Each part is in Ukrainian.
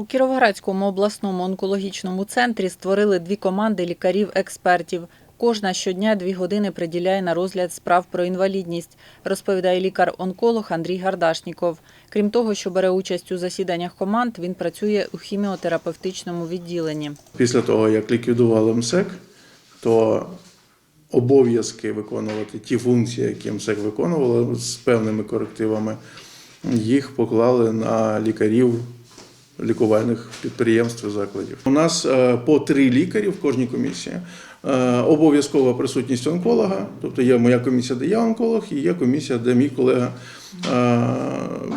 У Кіровоградському обласному онкологічному центрі створили дві команди лікарів-експертів. Кожна щодня дві години приділяє на розгляд справ про інвалідність, розповідає лікар-онколог Андрій Гардашніков. Крім того, що бере участь у засіданнях команд, він працює у хіміотерапевтичному відділенні. Після того, як ліквідували МСЕК, то обов'язки виконувати ті функції, які МСЕК виконувала з певними корективами, їх поклали на лікарів лікувальних підприємств і закладів. У нас е, по три лікарі в кожній комісії. Е, Обов'язкова присутність онколога, тобто є моя комісія, де я онколог, і є комісія, де мій колега е,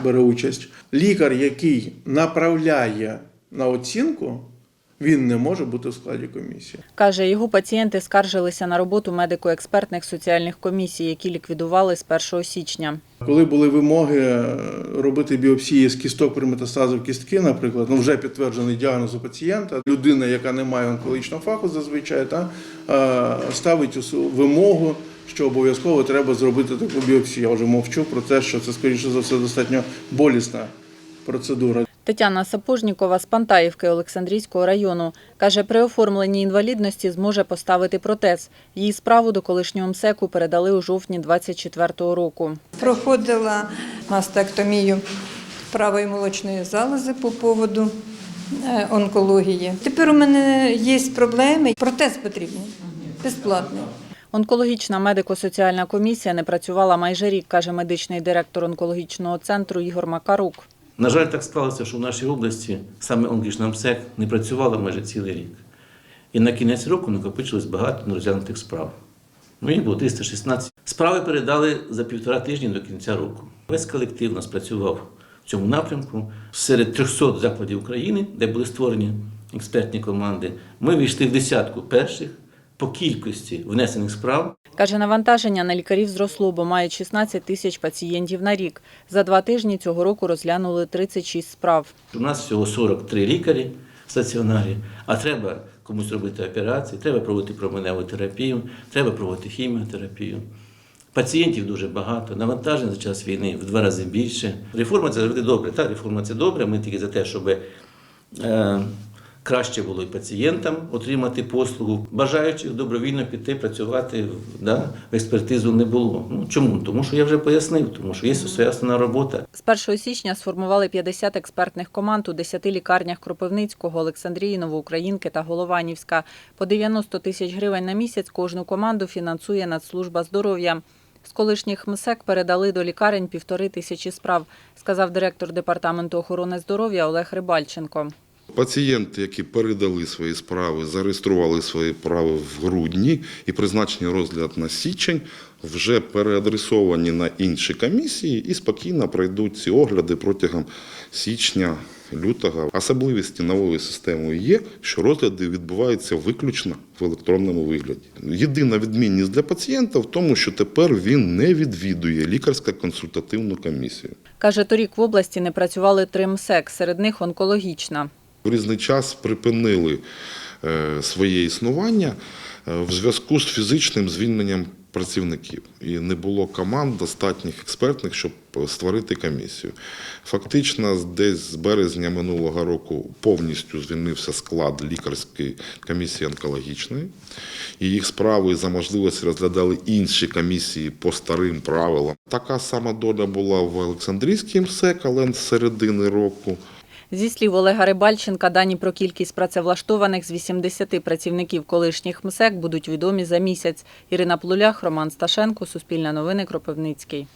бере участь. Лікар, який направляє на оцінку, він не може бути в складі комісії. Каже, його пацієнти скаржилися на роботу медико-експертних соціальних комісій, які ліквідували з 1 січня. Коли були вимоги е, робити біопсії з кісток при метастазах кістки, наприклад, ну вже підтверджений діагноз у пацієнта, людина, яка не має онкологічного фаху, зазвичай та, е, ставить вимогу, що обов'язково треба зробити таку біопсію. Я вже мовчу про те, що це, скоріше за все, достатньо болісна процедура. Тетяна Сапожнікова з Пантаївки Олександрійського району каже, при оформленні інвалідності зможе поставити протез. Її справу до колишнього МСЕКу передали у жовтні 24-го року. Проходила мастектомію правої молочної залози по поводу е, онкології. Тепер у мене є проблеми. Протез потрібний, безплатний. Онкологічна медико-соціальна комісія не працювала майже рік, каже медичний директор онкологічного центру Ігор Макарук. На жаль, так склалося, що в нашій області саме онкологічна МСЕК не працювала майже цілий рік. І на кінець року накопичилось багато нерозглянутих справ. Ну, їх було 316. Справи передали за півтора тижні до кінця року. Весь колектив нас працював в цьому напрямку. Серед 300 закладів України, де були створені експертні команди, ми війшли в десятку перших по кількості внесених справ Каже, навантаження на лікарів зросло, бо мають 16 тисяч пацієнтів на рік. За два тижні цього року розглянули 36 справ. У нас всього 43 лікарі в стаціонарі, а треба комусь робити операції, треба проводити променеву терапію, треба проводити хіміотерапію. Пацієнтів дуже багато, навантажень за час війни в два рази більше. Реформа це завжди добре. Так, реформа це добре. Ми тільки за те, щоб е, краще було і пацієнтам отримати послугу. Бажаючих добровільно піти працювати да, в експертизу не було. Ну, чому? Тому що я вже пояснив, тому що є своя основна робота. З 1 січня сформували 50 експертних команд у 10 лікарнях Кропивницького, Олександрії, Новоукраїнки та Голованівська. По 90 тисяч гривень на місяць кожну команду фінансує Нацслужба здоров'я. З колишніх МСЕК передали до лікарень півтори тисячі справ, сказав директор департаменту охорони здоров'я Олег Рибальченко. Пацієнти, які передали свої справи, зареєстрували свої права в грудні і призначені розгляд на січень, вже переадресовані на інші комісії і спокійно пройдуть ці огляди протягом січня, лютого. Особливістю нової системи є, що розгляди відбуваються виключно в електронному вигляді. Єдина відмінність для пацієнта в тому, що тепер він не відвідує лікарсько-консультативну комісію. Каже, торік в області не працювали три МСЕК, серед них онкологічна. В різний час припинили е, своє існування е, в зв'язку з фізичним звільненням працівників. І не було команд достатніх експертних, щоб створити комісію. Фактично, десь з березня минулого року повністю звільнився склад лікарської комісії онкологічної. І їх справи за можливості розглядали інші комісії по старим правилам. Така сама доля була в Олександрійській МСЕК, але з середини року. Зі слів Олега Рибальченка, дані про кількість працевлаштованих з 80 працівників колишніх МСЕК будуть відомі за місяць. Ірина Плулях, Роман Сташенко, Суспільне новини, Кропивницький.